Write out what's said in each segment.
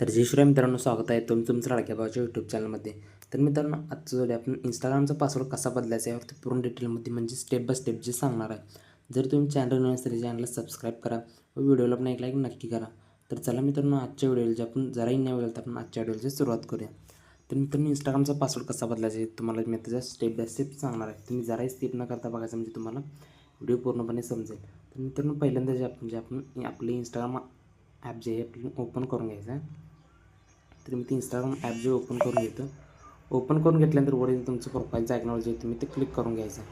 तर जय श्रीराम मित्रांनो स्वागत आहे तुम तुमचं लाडक्या भावाच्या यूट्यूब चॅनलमध्ये तर मित्रांनो आजचं जोडी आपण इंस्टाग्रामचा पासवर्ड कसा बदलायचा यावरती पूर्ण डिटेलमध्ये म्हणजे स्टेप बाय स्टेप जे सांगणार आहे. जर तुम्ही चॅनल नवीन असेल चॅनलला सबस्क्राईब करा व व्हिडिओला पण एक लाईक नक्की करा. तर चला मित्रांनो आजच्या व्हिडिओला जे आपण जराही नाही वेळ तर आपण आजच्या व्हिडिओची सुरुवात करूया. तर मित्रांनो इंस्टाग्रामचा पासवर्ड कसा बदलायचा आहे तुम्हाला मी त्याचा स्टेप बाय स्टेप सांगणार आहे. तुम्ही जराही स्किप न करता बघायचं म्हणजे तुम्हाला व्हिडिओ पूर्णपणे समजेल. तर मित्रांनो पहिल्यांदा जे आपण जे आपण आपले इंस्टाग्राम ॲप जे आहे आपलं ओपन करून घ्यायचं आहे. तर मी ते इंस्टाग्राम ॲप जे ओपन करून घेतो ओपन करून घेतल्यानंतर वर तुमचं प्रोफाईलचं आयकॉनवर जे तुम्ही ते क्लिक करून घ्यायचं.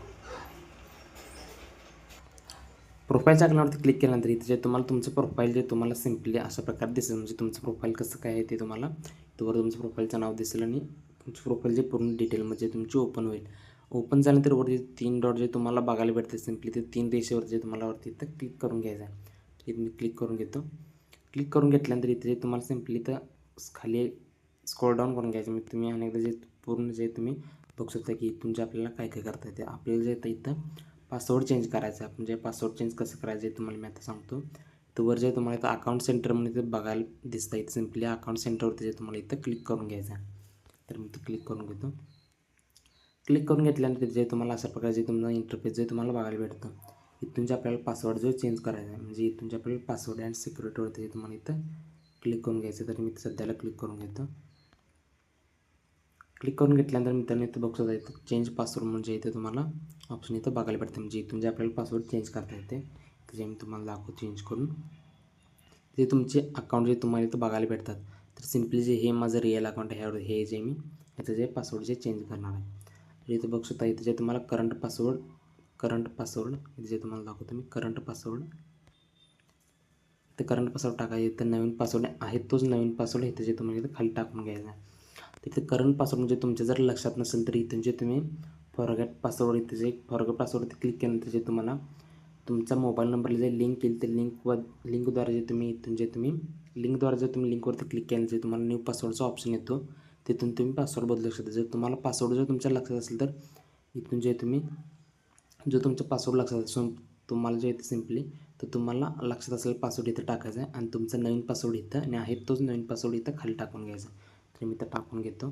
प्रोफाईलच्या आयकॉनवरती क्लिक केल्यानंतर इथे जे तुम्हाला तुमचं प्रोफाईल जे तुम्हाला सिम्पली अशा प्रकारे दिसेल म्हणजे तुमचं प्रोफाईल कसं काय आहे ते तुम्हाला वर तुमचं प्रोफाईलचं नाव दिसेल आणि तुमचं प्रोफाईल जे पूर्ण डिटेल म्हणजे तुमची ओपन होईल. ओपन झाल्यानंतर वरती तीन डॉट जे तुम्हाला बघायला भेटते सिम्पली ते तीन रेषेवर जे तुम्हाला वरती इथं क्लिक करून घ्यायचं आहे. इथे मी क्लिक करून घेतो. क्लिक करून घेतल्यानंतर इथे जे तुम्हाला सिम्पली तर खाली स्क्रोल डाऊन करून घ्यायचं. म्हणजे तुम्ही अनेकदा जे पूर्ण जे तुम्ही बघू शकता की इथून जे आपल्याला काय काय करता येते आपल्याला जे येतं इथं पासवर्ड चेंज करायचं आहे. म्हणजे पासवर्ड चेंज कसं करायचं आहे तुम्हाला मी आता सांगतो. तर वर जे तुम्हाला इथं अकाउंट सेंटर म्हणून इथं बघायला दिसतं इथं सिम्पली अकाउंट सेंटरवरती जे तुम्हाला इथं क्लिक करून घ्यायचं आहे. तर मी इथं क्लिक करून घेतो. क्लिक करून घेतल्यानंतर जे तुम्हाला अशा प्रकारे जे तुम्हाला इंटरफेस जे तुम्हाला बघायला भेटतं इथून जे आपल्याला पासवर्ड जो चेंज करायचा आहे म्हणजे इथून जे आपल्याला पासवर्ड अँड सिक्युरिटीवरती जे तुम्हाला इथं क्लिक करून घ्यायचं तर मी सध्याला क्लिक करून घेतो. क्लिक करून घेतल्यानंतर मित्रांनो इथं बघू शकता इथं चेंज पासवर्ड म्हणजे इथे तुम्हाला ऑप्शन इथं बघायला पडते म्हणजे इथून जे आपल्याला पासवर्ड चेंज करता येते जे मी तुम्हाला दाखवतो चेंज करून. ते तुमचे अकाउंट जे तुम्हाला इथं बघायला भेटतात तर सिम्पली जे हे माझं रिअल अकाउंट आहे हे जे मी याचं जे पासवर्ड जे चेंज करणार आहे. तर इथं बघू शकता इथं जे तुम्हाला करंट पासवर्ड करंट पासवर्ड इथे जे तुम्हाला दाखवतो मी करंट पासवर्ड इथं करंट पासवर्ड टाकायचं इथं नवीन पासवर्ड आहे. तोच नवीन पासवर्ड आहे. जे तुम्हाला इथं खाली टाकून घ्यायचा तिथे करंट पासवर्ड म्हणजे तुमच्या जर लक्षात नसेल तर इथून जे तुम्ही फॉरगॅट पासवर्ड इथे जे फॉरगॅट पासवर्ड क्लिक केल्यानंतर जे तुम्हाला तुमचा मोबाईल नंबरला जे लिंक केली ते लिंक व लिंकद्वारे जे तुम्ही इथून जे तुम्ही लिंकद्वारे जर तुम्ही लिंकवरती क्लिक केलं जे तुम्हाला न्यू पासवर्डचा ऑप्शन येतो तिथून तुम्ही पासवर्ड बदलू शकता. जर तुम्हाला पासवर्ड जर तुमच्या लक्षात असेल तर इथून जे तुम्ही जो तुमचा पासवर्ड लक्षात असेल तुम्हाला जे येते सिम्पली तर तुम्हाला लक्षात असेल पासवर्ड इथं टाकायचा आहे आणि तुमचा नवीन पासवर्ड इथं आणि आहे तोच नवीन पासवर्ड इथं खाली टाकून घ्यायचा तर मी तर टाकून घेतो.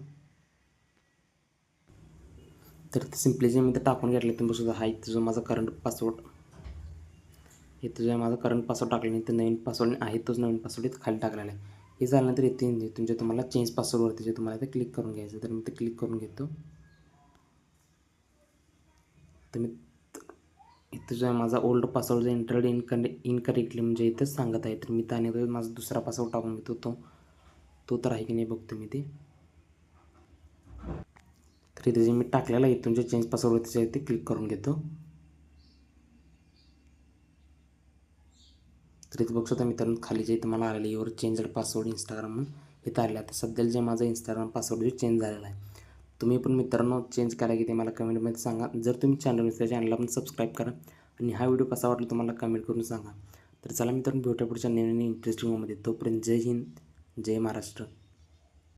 तर सिम्पली जे मी तर टाकून घेतलं तुम्ही सुद्धा हा इथं जो माझा करंट पासवर्ड इथं जो माझा करंट पासवर्ड टाकलेला इथं नवीन पासवर्ड आहे तोच नवीन पासवर्ड इथं खाली टाकलेला आहे. हे झाल्यानंतर इथे तुमच्या तुम्हाला चेंज पासवर्डवरती जे तुम्हाला इथं क्लिक करून घ्यायचं तर मी ते क्लिक करून घेतो. तुम्ही मी जो आहे माझा ओल्ड पासवर्ड जो एंटर्ड इनकन इनकरेक्टली म्हणजे इथंच सांगत आहे. तर मी त्याने माझा दुसरा पासवर्ड टाकून घेतो तो. तो तर आहे की नाही बघतो मी ते. तर इथे जे मी टाकलेला आहे तुमच्या चेंज पासवर्ड त्याच्या इथे क्लिक करून घेतो. तर इथे बघू शकता मित्रांनो खाली जे इथं मला आलेलं आहे युअर चेंज पासवर्ड इंस्टाग्राम म्हणून. इथं आलेलं आहे. आता सध्याला जे माझा इंस्टाग्राम पासवर्ड जो चेंज झालेला आहे. तुम्ही पण मित्रांनो चेंज करा की ते मला कमेंटमध्ये सांगा. जर तुम्ही चॅनल त्या चॅनलला पण सबस्क्राईब करा. आणि हा व्हिडिओ कसा वाटला तुम्हाला कमेंट करून सांगा. तर चला मित्रांनो भेटूया पुढच्या नवीन इंटरेस्टिंगमध्ये तोपर्यंत जय हिंद जय महाराष्ट्र.